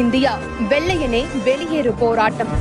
India வெள்ளையனே வெளியேறு போராட்டம்.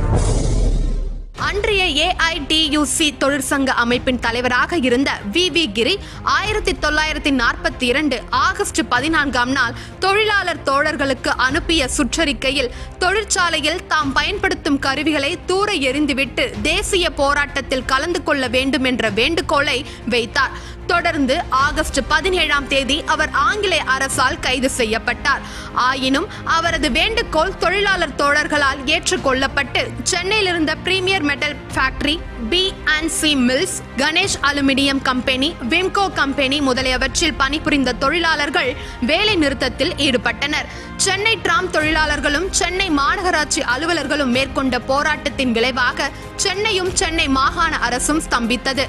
அன்றைய ஏஐடியூசி தொழிற்சங்க அமைப்பின் தலைவராக இருந்த வி வி கிரி ஆயிரத்தி தொள்ளாயிரத்தி நாற்பத்தி இரண்டு ஆகஸ்ட் பதினான்காம் நாள் தொழிலாளர் தோழர்களுக்கு அனுப்பிய சுற்றறிக்கையில் தொழிற்சாலையில் தாம் பயன்படுத்தும் கருவிகளை தூர எறிந்துவிட்டு தேசிய போராட்டத்தில் கலந்து கொள்ள வேண்டும் என்ற வேண்டுகோளை வைத்தார். தொடர்ந்து ஆகஸ்ட் பதினேழாம் தேதி அவர் ஆங்கிலேய அரசால் கைது செய்யப்பட்டார். ஆயினும் அவரது வேண்டுகோள் தொழிலாளர் தோழர்களால் ஏற்றுக்கொள்ளப்பட்டு சென்னையில் இருந்த premier metal factory, B and mills Ganesh aluminium company Wimco company முதலியவற்றில் பணிபுரிந்த தொழிலாளர்கள் வேலை நிறுத்தத்தில் ஈடுபட்டனர். சென்னை டிராம் தொழிலாளர்களும் சென்னை மாநகராட்சி அலுவலர்களும் மேற்கொண்ட போராட்டத்தின் விளைவாக சென்னையும் சென்னை மாகாண அரசும் ஸ்தம்பித்தது.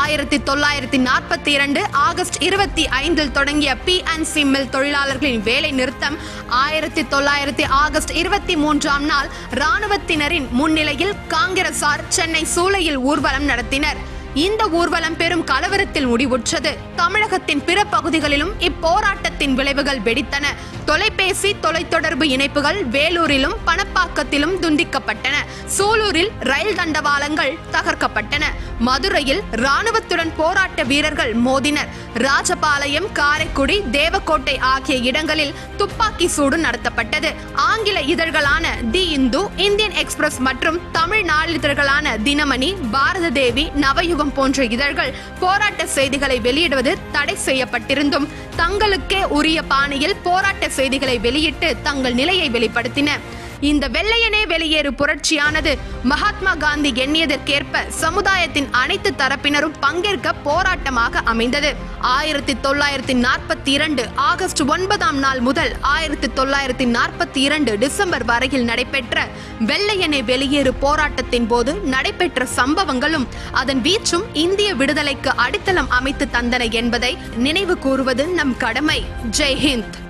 ஆயிரத்தி தொள்ளாயிரத்தி நாற்பத்தி இரண்டு ஆகஸ்ட் இருபத்தி ஐந்தில் தொடங்கிய பி அண்ட் சி மில் தொழிலாளர்களின் வேலை நிறுத்தம் ஆயிரத்தி தொள்ளாயிரத்தி ஆகஸ்ட் இருபத்தி மூன்றாம் நாள் ராணுவத்தினரின் முன்னிலையில் காங்கிரசார் சென்னை சூளையில் ஊர்வலம் நடத்தினர். இந்த ஊர்வலம் பெரும் கலவரத்தில் முடிவுற்றது. தமிழகத்தின் பிற பகுதிகளிலும் இப்போராட்டத்தின் விளைவுகள் வெடித்தன. தொலைபேசி தொலைத்தொடர்பு இணைப்புகள் வேலூரிலும் பணப்பாக்கத்திலும் துண்டிக்கப்பட்டன. சூலூரில் ரயில் தண்டவாளங்கள் தகர்க்கப்பட்டன. மதுரையில் ராணுவத்துடன் போராட்ட வீரர்கள் மோதினர். ராஜபாளையம் காரைக்குடி தேவக்கோட்டை ஆகிய இடங்களில் துப்பாக்கி சூடு நடத்தப்பட்டது. ஆங்கில இதழ்களான தி இந்து இந்தியன் எக்ஸ்பிரஸ் மற்றும் தமிழ் நாளிதழ்களான தினமணி பாரத தேவி நவயுகம் போன்ற இதழ்கள் போராட்ட செய்திகளை வெளியிடுவது தடை செய்யப்பட்டிருந்தும் தங்களுக்கே உரிய பாணியில் போராட்ட செய்திகளை வெளியிட்டு தங்கள் நிலையை வெளிப்படுத்தின. இந்த வெள்ளையனே வெளியேறு புரட்சியானது. மகாத்மா காந்தி எண்ணியதற்கேற்ப சமுதாயத்தின் அனைத்து தரப்பினரும் பங்கேற்க போராட்டமாக அமைந்தது. ஆயிரத்தி தொள்ளாயிரத்தி நாற்பத்தி இரண்டு ஆகஸ்ட் ஒன்பதாம் நாள் முதல் ஆயிரத்தி தொள்ளாயிரத்தி நாற்பத்தி இரண்டு டிசம்பர் வரையில் நடைபெற்ற வெள்ளையனே வெளியேறு போராட்டத்தின் போது நடைபெற்ற சம்பவங்களும் அதன் வீச்சும் இந்திய விடுதலைக்கு அடித்தளம் அமைத்து தந்தன என்பதை நினைவு கூறுவது நம் கடமை. ஜெய்ஹிந்த்